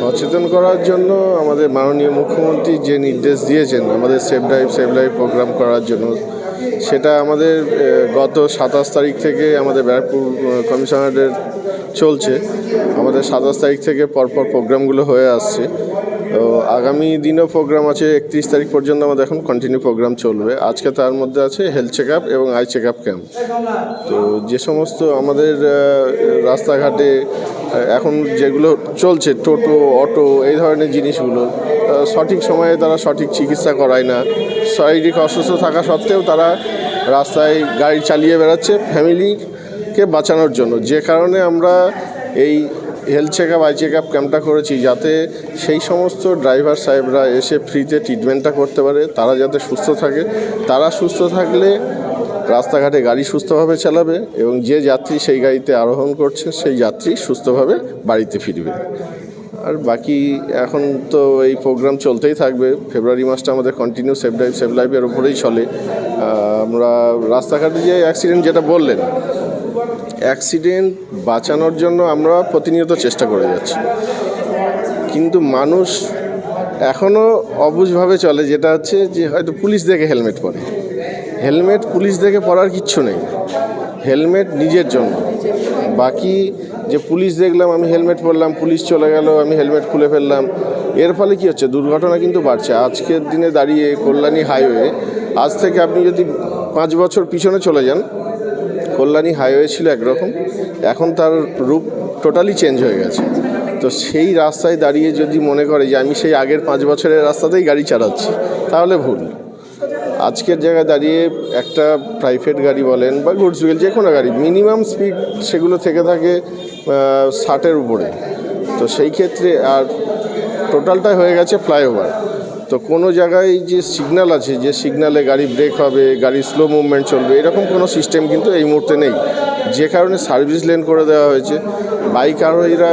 সচেতন করার জন্য আমাদের মাননীয় মুখ্যমন্ত্রী যে নির্দেশ দিয়েছেন, আমাদের safe drive safe drive program করার জন্য, সেটা আমাদের গত সাতাশ তারিখ থেকে আমাদের ব্যারাকপুর কমিশনারের চলছে। আমাদের সাতাশ তারিখ থেকে পরপর প্রোগ্রামগুলো হয়ে আসছে। তো আগামী দিনও প্রোগ্রাম আছে, একত্রিশ তারিখ পর্যন্ত আমাদের এখন কন্টিনিউ প্রোগ্রাম চলবে। আজকে তার মধ্যে আছে হেলথ চেক এবং আই চেক আপ ক্যাম্প তো যে সমস্ত আমাদের রাস্তাঘাটে এখন যেগুলো চলছে, টোটো, অটো, এই ধরনের জিনিসগুলো সঠিক সময়ে তারা সঠিক চিকিৎসা করায় না। শারীরিক অসুস্থ থাকা সত্ত্বেও তারা রাস্তায় গাড়ি চালিয়ে বেড়াচ্ছে ফ্যামিলিকে বাঁচানোর জন্য। যে কারণে আমরা এই health check up eye check up ক্যাম্পটা করেছি যাতে সেই সমস্ত ড্রাইভার সাহেবরা এসে ফ্রিতে ট্রিটমেন্টটা করতে পারে, তারা যাতে সুস্থ থাকে। তারা সুস্থ থাকলে রাস্তাঘাটে গাড়ি সুস্থভাবে চালাবে এবং যে যাত্রী সেই গাড়িতে আরোহণ করছে, সেই যাত্রী সুস্থভাবে বাড়িতে ফিরবে। আর বাকি এখন তো এই প্রোগ্রাম চলতেই থাকবে। ফেব্রুয়ারি মাসটা আমাদের কন্টিনিউ সেভ ড্রাইভ সেভ লাইফের উপরেই চলে। আমরা রাস্তাঘাটে যে অ্যাক্সিডেন্ট যেটা বললেন অ্যাক্সিডেন্ট বাঁচানোর জন্য আমরা প্রতিনিয়ত চেষ্টা করে যাচ্ছি। কিন্তু মানুষ এখনও অবুঝভাবে চলে, যেটা হচ্ছে যে হয়তো পুলিশ দেখে হেলমেট পরে। হেলমেট পুলিশ দেখে পরার কিচ্ছু নেই। হেলমেট নিজের জন্য। বাকি যে পুলিশ দেখলাম, আমি হেলমেট পরলাম, পুলিশ চলে গেল, আমি হেলমেট খুলে ফেললাম, এর ফলে কি হচ্ছে? দুর্ঘটনা কিন্তু বাড়ছে। আজকের দিনে দাঁড়িয়ে কল্যাণী হাইওয়ে, আজ থেকে আপনি যদি পাঁচ বছর পিছনে চলে যান কল্যাণী হাইওয়ে ছিল একরকম। এখন তার রূপ টোটালি চেঞ্জ হয়ে গেছে। তো সেই রাস্তায় দাঁড়িয়ে যদি মনে করে যে আমি সেই আগের পাঁচ বছরের রাস্তাতেই গাড়ি চালাচ্ছি, তাহলে ভুল। আজকের জায়গায় দাঁড়িয়ে একটা প্রাইভেট গাড়ি বলেন বা গুডস হুইল যে কোনো গাড়ি মিনিমাম স্পিড সেগুলো থেকে থাকে ষাটের উপরে। তো সেই ক্ষেত্রে আর টোটালটাই হয়ে গেছে ফ্লাইওভার তো কোনো জায়গায় যে সিগনাল আছে, যে সিগনালে গাড়ি ব্রেক হবে, গাড়ি স্লো মুভমেন্ট চলবে, এরকম কোনো সিস্টেম কিন্তু এই মুহূর্তে নেই। যে কারণে সার্ভিস লেন করে দেওয়া হয়েছে। বাইক আরোহীরা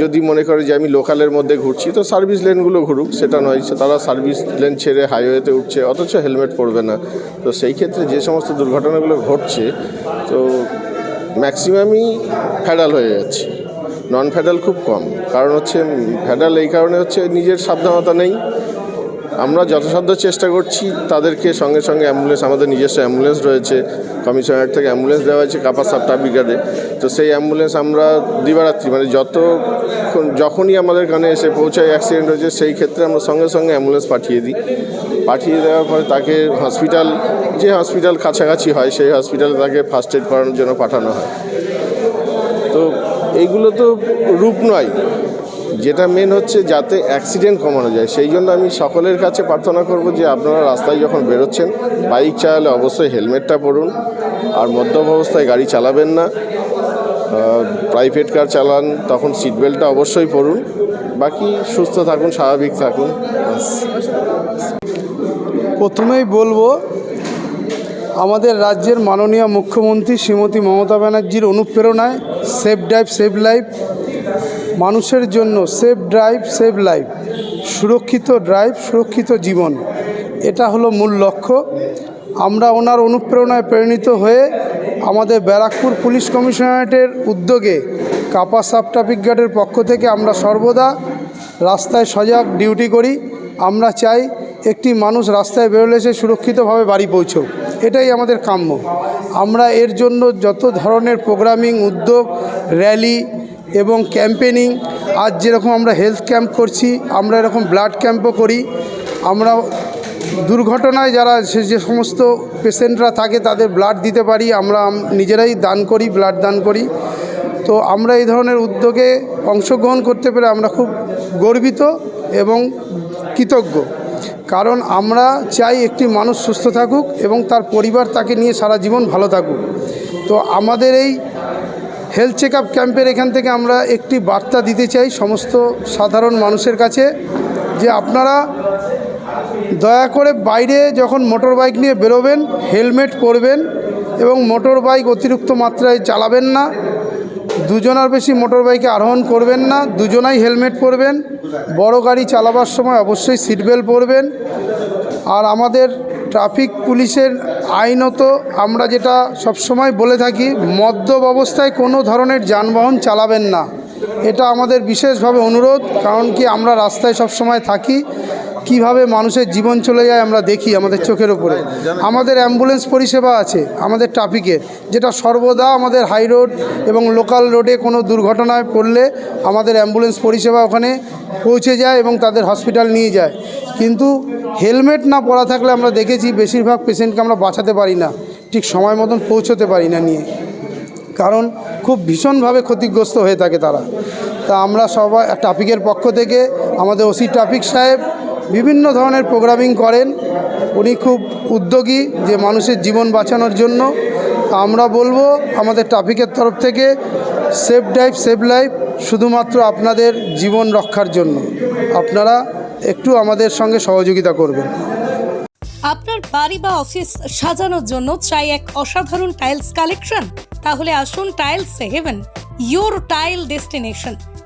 যদি মনে করে যে আমি লোকালের মধ্যে ঘুরছি, তো সার্ভিস লেনগুলো ঘুরুক, সেটা নয়। তারা সার্ভিস লেন ছেড়ে হাইওয়েতে উঠছে, অথচ হেলমেট পরবে না। তো সেই ক্ষেত্রে যে সমস্ত দুর্ঘটনাগুলো ঘটছে, তো ম্যাক্সিমামই ফ্যাডাল হয়ে যাচ্ছে। নন ফ্যাডাল খুব কম। কারণ হচ্ছে ফ্যাডাল এই কারণে হচ্ছে নিজের সাবধানতা নেই। আমরা যথাসাধ্য চেষ্টা করছি, তাদেরকে সঙ্গে সঙ্গে অ্যাম্বুলেন্স, আমাদের নিজস্ব অ্যাম্বুলেন্স রয়েছে, কমিশনার থেকে অ্যাম্বুলেন্স দেওয়া হয়েছে কাপা সাপ্তাহ ব্রিগাডে তো সেই অ্যাম্বুলেন্স আমরা দিবারাত্রি মানে যত যখনই আমাদের কানে এসে পৌঁছায় অ্যাক্সিডেন্ট হয়েছে, সেই ক্ষেত্রে আমরা সঙ্গে সঙ্গে অ্যাম্বুলেন্স পাঠিয়ে দিই। পাঠিয়ে দেওয়ার পরে তাকে হসপিটাল যে হসপিটাল কাছাকাছি হয়, সেই হসপিটালে তাকে ফার্স্ট এড করানোর জন্য পাঠানো হয়। তো এইগুলো তো রূপ নয়। যেটা মেন হচ্ছে যাতে অ্যাক্সিডেন্ট কমানো যায়। সেই জন্য আমি সকলের কাছে প্রার্থনা করব যে আপনারা রাস্তায় যখন বেরোচ্ছেন বাইক চালালে অবশ্যই হেলমেটটা পরুন। আর মদ্যপ অবস্থায় গাড়ি চালাবেন না। প্রাইভেট কার চালান, তখন সিট বেল্টটা অবশ্যই পরুন। বাকি সুস্থ থাকুন, স্বাভাবিক থাকুন। প্রথমেই বলব, আমাদের রাজ্যের মাননীয় মুখ্যমন্ত্রী শ্রীমতী মমতা ব্যানার্জির অনুপ্রেরণায় সেফ ড্রাইভ সেফ লাইফ মানুষের জন্য সেফ ড্রাইভ সেভ লাইফ সুরক্ষিত ড্রাইভ সুরক্ষিত জীবন। এটা হলো মূল লক্ষ্য। আমরা ওনার অনুপ্রেরণায় প্রেরিত হয়ে আমাদের ব্যারাকপুর পুলিশ কমিশনারেটের উদ্যোগে কাপা সাব ট্রাফিক গার্ডের পক্ষ থেকে আমরা সর্বদা রাস্তায় সজাগ ডিউটি করি। আমরা চাই একটি মানুষ রাস্তায় বেরোলে সে সুরক্ষিতভাবে বাড়ি পৌঁছোক। এটাই আমাদের কাম্য। আমরা এর জন্য যত ধরনের প্রোগ্রামিং উদ্যোগ র্যালি এবং ক্যাম্পেনিং আজ যেরকম আমরা হেলথ ক্যাম্প করছি, আমরা এরকম ব্লাড ক্যাম্পও করি। আমরা দুর্ঘটনায় যারা সে যে সমস্ত পেশেন্টরা থাকে, তাদের ব্লাড দিতে পারি। আমরা নিজেরাই দান করি, ব্লাড দান করি। তো আমরা এই ধরনের উদ্যোগে অংশগ্রহণ করতে পেরে আমরা খুব গর্বিত এবং কৃতজ্ঞ। কারণ আমরা চাই একটি মানুষ সুস্থ থাকুক এবং তার পরিবার তাকে নিয়ে সারা জীবন ভালো থাকুক। তো আমাদের এই হেলথ চেক আপ ক্যাম্পের এখান থেকে আমরা একটি বার্তা দিতে চাই সমস্ত সাধারণ মানুষের কাছে যে আপনারা দয়া করে বাইরে যখন মোটর বাইক নিয়ে বেরোবেন, হেলমেট পরবেন এবং মোটর বাইক অতিরিক্ত মাত্রায় চালাবেন না। দুজনার বেশি মোটর বাইকে আরোহণ করবেন না। দুজনাই হেলমেট পরবেন। বড় গাড়ি চালাবার সময় অবশ্যই সিট বেল্ট পরবেন। আর আমাদের ট্রাফিক পুলিশের আইনত আমরা যেটা সবসময় বলে থাকি, মদ্যপ অবস্থায় কোনো ধরনের যানবাহন চালাবেন না। এটা আমাদের বিশেষভাবে অনুরোধ, কারণ কি আমরা রাস্তায় সব সময় থাকি। কীভাবে মানুষের জীবন চলে যায় আমরা দেখি আমাদের চোখের উপরে। আমাদের অ্যাম্বুলেন্স পরিষেবা আছে, আমাদের ট্রাফিকের, যেটা সর্বদা আমাদের হাই রোড এবং লোকাল রোডে কোনো দুর্ঘটনায় পড়লে আমাদের অ্যাম্বুলেন্স পরিষেবা ওখানে পৌঁছে যায় এবং তাদের হসপিটাল নিয়ে যায়। কিন্তু হেলমেট না পরা থাকলে আমরা দেখেছি বেশিরভাগ পেশেন্টকে আমরা বাঁচাতে পারি না, ঠিক সময় মতন পৌঁছতে পারি না নিয়ে। কারণ খুব ভীষণভাবে ক্ষতিগ্রস্ত হয়ে থাকে তারা। তা আমরা সবাই, ট্রাফিকের পক্ষ থেকে আমাদের ওসি ট্রাফিক সাহেব বিভিন্ন ধরনের প্রোগ্রামিং করেন। উনি খুব উদ্যোগী যে মানুষের জীবন বাঁচানোর জন্য। আমরা বলব, আমাদের ট্রাফিকের তরফ থেকে সেফ ড্রাইভ সেভ লাইফ শুধুমাত্র আপনাদের জীবন রক্ষার জন্য। আপনারা একটু আমাদের সঙ্গে সহযোগিতা করবেন। আপনার বাড়ি বা অফিস সাজানোর জন্য চাই এক অসাধারণ টাইলস কালেকশন তাহলে আসুন tiles haven your tile destination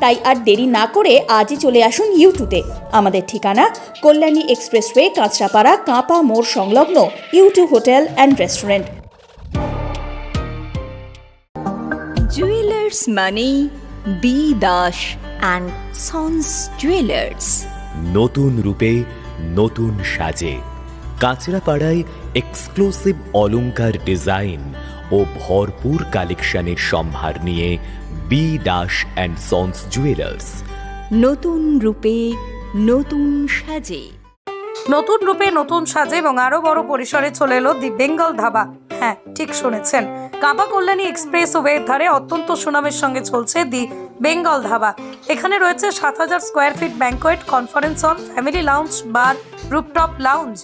তাই আর দেরি না করে আজই চলে আসুন ইউটিউবে। আমাদের ঠিকানা কল্যাণী এক্সপ্রেসওয়ে কাঁচরাপাড়া কাঁপা মোড় সংলগ্ন YouTube hotel and restaurant. Jewellers money B Das and sons jewellers নতুন রূপে নতুন সাজে। কাঁচরাপাড়ায় এক্সক্লুসিভ অলংকার ডিজাইন ও ভরপুর কালেকশনের সম্ভার নিয়ে B Das and sons jewellers নতুন রূপে নতুন সাজে। নতুন রূপে নতুন সাজে এবং আরও বড় পরিসরে চলে এলো দি বেঙ্গল ধাবা। হ্যাঁ ঠিক শুনেছেন। কাবা কল্যাণী এক্সপ্রেস ওয়ের ধারে অত্যন্ত সুনামের সঙ্গে চলছে দি বেঙ্গল ধাবা। এখানে রয়েছে সাত হাজার square feet banquet conference hall family lounge bar rooftop lounge.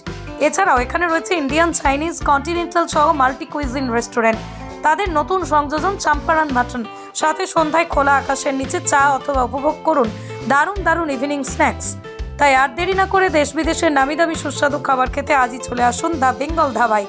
এছাড়াও এখানে রয়েছে ইন্ডিয়ান চাইনিজ কন্টিনেন্টাল সহ মাল্টি কুইজিন রেস্টুরেন্ট। তাদের নতুন সংযোজন চাম্পারান মাটন। সাথে সন্ধ্যায় খোলা আকাশের নিচে চা অথবা উপভোগ করুন দারুণ দারুণ ইভিনিং স্ন্যাক্স তাই আর দেরি না করে দেশ বিদেশের নামি দামি সুস্বাদু খাবার খেতে আজই চলে আসুন দ্য বেঙ্গল ধাবায়।